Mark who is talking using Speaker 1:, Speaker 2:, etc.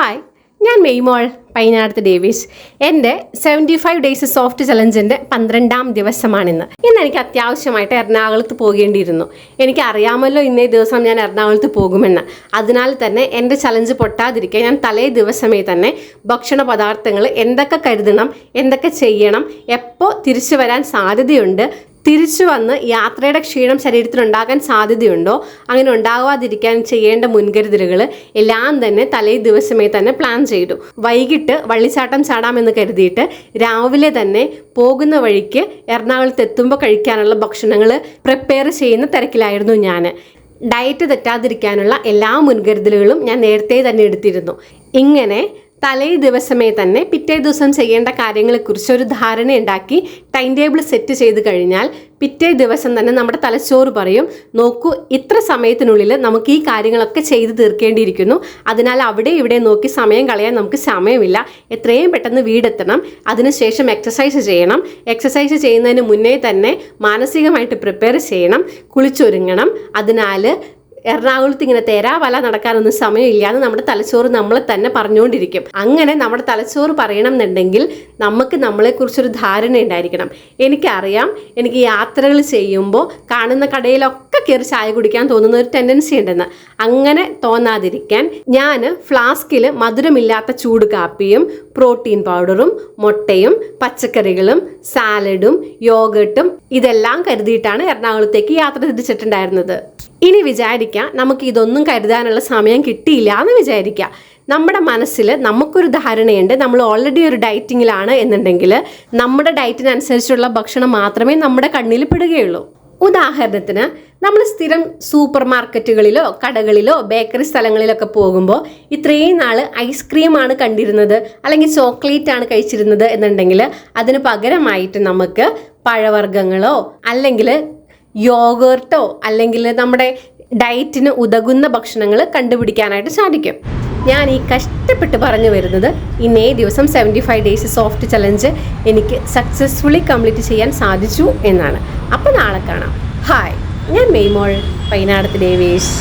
Speaker 1: Hi ഞാൻ മെയ്മോൾ പൈനാടത്ത് ഡേവിസ്. എന്റെ seventy five days soft ചലഞ്ചിന്റെ പന്ത്രണ്ടാം ദിവസമാണിന്ന്. ഇന്ന് എനിക്ക് അത്യാവശ്യമായിട്ട് എറണാകുളത്ത് പോകേണ്ടിയിരുന്നു. എനിക്ക് അറിയാമല്ലോ ഇന്നേ ദിവസം ഞാൻ എറണാകുളത്ത് പോകുമെന്ന്. അതിനാൽ തന്നെ എന്റെ ചലഞ്ച് പൊട്ടാതിരിക്കാൻ ഞാൻ തലേ ദിവസമേ തന്നെ ഭക്ഷണ പദാർത്ഥങ്ങൾ എന്തൊക്കെ കരുതണം എന്തൊക്കെ ചെയ്യണം എപ്പോൾ തിരിച്ചു വരാൻ സാധ്യതയുണ്ട് തിരിച്ചു വന്ന് യാത്രയുടെ ക്ഷീണം ശരീരത്തിൽ ഉണ്ടാകാൻ സാധ്യതയുണ്ടോ? അങ്ങനെ ഉണ്ടാകാതിരിക്കാൻ ചെയ്യേണ്ട മുൻകരുതലുകൾ എല്ലാം തന്നെ തലേ ദിവസമേ തന്നെ പ്ലാൻ ചെയ്തു. വൈകിട്ട് വള്ളിച്ചാട്ടം ചാടാമെന്ന് കരുതിയിട്ട് രാവിലെ തന്നെ പോകുന്ന വഴിക്ക് എറണാകുളത്ത് എത്തുമ്പോൾ കഴിക്കാനുള്ള ഭക്ഷണങ്ങൾ പ്രിപ്പയർ ചെയ്യുന്ന തിരക്കിലായിരുന്നു ഞാൻ. ഡയറ്റ് തെറ്റാതിരിക്കാനുള്ള എല്ലാ മുൻകരുതലുകളും ഞാൻ നേരത്തെ തന്നെ എടുത്തിരുന്നു. ഇങ്ങനെ തലേ ദിവസമേ തന്നെ പിറ്റേ ദിവസം ചെയ്യേണ്ട കാര്യങ്ങളെക്കുറിച്ച് ഒരു ധാരണ ഉണ്ടാക്കി ടൈം ടേബിൾ സെറ്റ് ചെയ്ത് കഴിഞ്ഞാൽ പിറ്റേ ദിവസം തന്നെ നമ്മുടെ തലച്ചോറ് പറയും നോക്കൂ ഇത്ര സമയത്തിനുള്ളിൽ നമുക്ക് ഈ കാര്യങ്ങളൊക്കെ ചെയ്ത് തീർക്കേണ്ടിയിരിക്കുന്നു. അതിനാൽ അവിടെ ഇവിടെ നോക്കി സമയം കളയാൻ നമുക്ക് സമയമില്ല. എത്രയും പെട്ടെന്ന് വീടെത്തണം. അതിനുശേഷം എക്സസൈസ് ചെയ്യണം. എക്സസൈസ് ചെയ്യുന്നതിന് മുന്നേ തന്നെ മാനസികമായിട്ട് പ്രിപ്പയർ ചെയ്യണം. കുളിച്ചൊരുങ്ങണം. അതിനാൽ എറണാകുളത്ത് ഇങ്ങനെ തേരാവല നടക്കാനൊന്നും സമയമില്ല എന്ന് നമ്മുടെ തലച്ചോറ് നമ്മളെ തന്നെ പറഞ്ഞുകൊണ്ടിരിക്കും. അങ്ങനെ നമ്മുടെ തലച്ചോറ് പറയണം എന്നുണ്ടെങ്കിൽ നമുക്ക് നമ്മളെക്കുറിച്ചൊരു ധാരണ ഉണ്ടായിരിക്കണം എനിക്കറിയാം എനിക്ക് യാത്രകൾ ചെയ്യുമ്പോൾ കാണുന്ന കടയിലൊക്കെ കയറി ചായ കുടിക്കാൻ തോന്നുന്ന ഒരു ടെൻഡൻസി ഉണ്ടെന്ന്. അങ്ങനെ തോന്നാതിരിക്കാൻ ഞാൻ ഫ്ലാസ്കിൽ മധുരമില്ലാത്ത ചൂട് കാപ്പിയും പ്രോട്ടീൻ പൗഡറും മുട്ടയും പച്ചക്കറികളും സാലഡും യോഗട്ടും ഇതെല്ലാം കരുതിയിട്ടാണ് എറണാകുളത്തേക്ക് യാത്ര തിരിച്ചിട്ടുണ്ടായിരുന്നത്. ഇനി വിചാരിക്കാം നമുക്ക് ഇതൊന്നും കരുതാനുള്ള സമയം കിട്ടിയില്ല എന്ന് വിചാരിക്കാം. നമ്മുടെ മനസ്സിൽ നമുക്കൊരു ധാരണയുണ്ട്. നമ്മൾ ഓൾറെഡി ഒരു ഡയറ്റിങ്ങിലാണ് എന്നുണ്ടെങ്കിൽ നമ്മുടെ ഡയറ്റിനനുസരിച്ചുള്ള ഭക്ഷണം മാത്രമേ നമ്മുടെ കണ്ണിൽ പെടുകയുള്ളൂ. ഉദാഹരണത്തിന് നമ്മൾ സ്ഥിരം സൂപ്പർ മാർക്കറ്റുകളിലോ കടകളിലോ ബേക്കറി സ്ഥലങ്ങളിലൊക്കെ പോകുമ്പോൾ ഇത്രയും നാൾ ഐസ്ക്രീമാണ് കണ്ടിരുന്നത് അല്ലെങ്കിൽ ചോക്ലേറ്റ് ആണ് കഴിച്ചിരുന്നത് എന്നുണ്ടെങ്കിൽ അതിന് പകരമായിട്ട് നമുക്ക് പഴവർഗങ്ങളോ അല്ലെങ്കിൽ യോഗർട്ടോ അല്ലെങ്കിൽ നമ്മുടെ ഡയറ്റിന് ഉതകുന്ന ഭക്ഷണങ്ങൾ കണ്ടുപിടിക്കാനായിട്ട് സാധിക്കും. ഞാൻ ഈ കഷ്ടപ്പെട്ട് പറഞ്ഞു വരുന്നത് ഇന്നേ ദിവസം seventy five days soft challenge എനിക്ക് സക്സസ്ഫുള്ളി കംപ്ലീറ്റ് ചെയ്യാൻ സാധിച്ചു എന്നാണ്. അപ്പോൾ നാളെ കാണാം. ഹായ് ഞാൻ മെയ്മോൾ പൈനാടത്ത് ദേവേശ്